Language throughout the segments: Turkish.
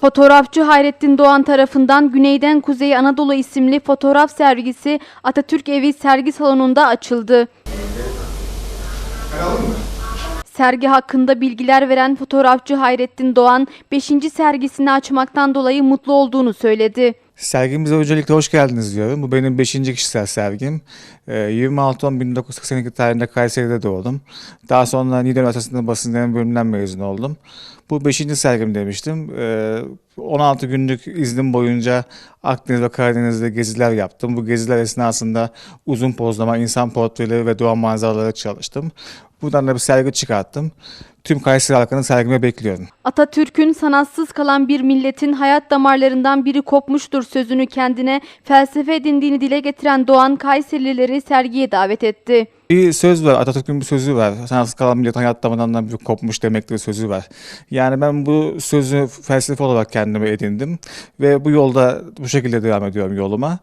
Fotoğrafçı Hayrettin Doğan tarafından Güneyden Kuzey Anadolu isimli fotoğraf sergisi Atatürk Evi sergi salonunda açıldı. Sergi hakkında bilgiler veren fotoğrafçı Hayrettin Doğan 5. sergisini açmaktan dolayı mutlu olduğunu söyledi. Sergimize öncelikle hoş geldiniz diyorum. Bu benim 5. kişisel sergim. Ee, 26-10-1982 tarihinde Kayseri'de doğdum. Daha sonra Niğde Üniversitesi'nde basın iletişim bölümünden mezun oldum. Bu 5. sergim demiştim. Ee, 16 günlük iznim boyunca Akdeniz ve Karadeniz'de geziler yaptım. Bu geziler esnasında uzun pozlama, insan portreleri ve doğa manzaraları çalıştım. Buradan da bir sergi çıkarttım. Tüm Kayseri halkının sergime bekliyorum. Atatürk'ün sanatsız kalan bir milletin hayat damarlarından biri kopmuştur sözünü kendine felsefe edindiğini dile getiren Doğan Kayserilileri sergiye davet etti. Bir söz var, Atatürk'ün bir sözü var. Sanatsız kalan millet hayat damarından bir kopmuş demektir sözü var. Yani ben bu sözü felsefe olarak kendime edindim ve bu yolda bu şekilde devam ediyorum yoluma.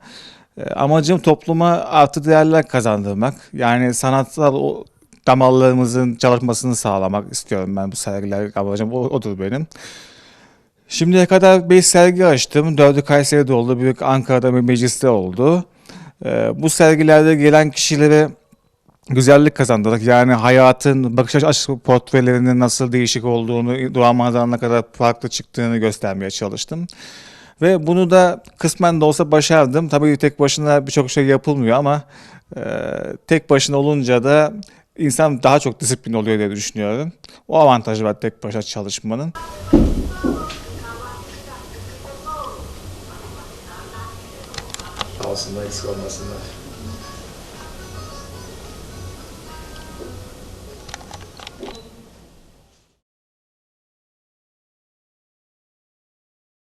E, Amacım topluma artı değerler kazandırmak. Yani sanatsal o damarlarımızın çalışmasını sağlamak istiyorum ben bu sergiler amacım o- odur benim. Şimdiye kadar 5 sergi açtım. 4'ü Kayseri'de oldu, büyük Ankara'da bir mecliste oldu. E, Bu sergilerde gelen kişilere güzellik kazandırdık. Yani hayatın bakış açısı portrelerinin nasıl değişik olduğunu, doğa manzaralarına kadar farklı çıktığını göstermeye çalıştım. Ve bunu da kısmen de olsa başardım. Tabii tek başına birçok şey yapılmıyor ama e, tek başına olunca da insan daha çok disiplin oluyor diye düşünüyorum. O avantajı var tek başına çalışmanın. Sağ olsunlar, eksik olmasınlar.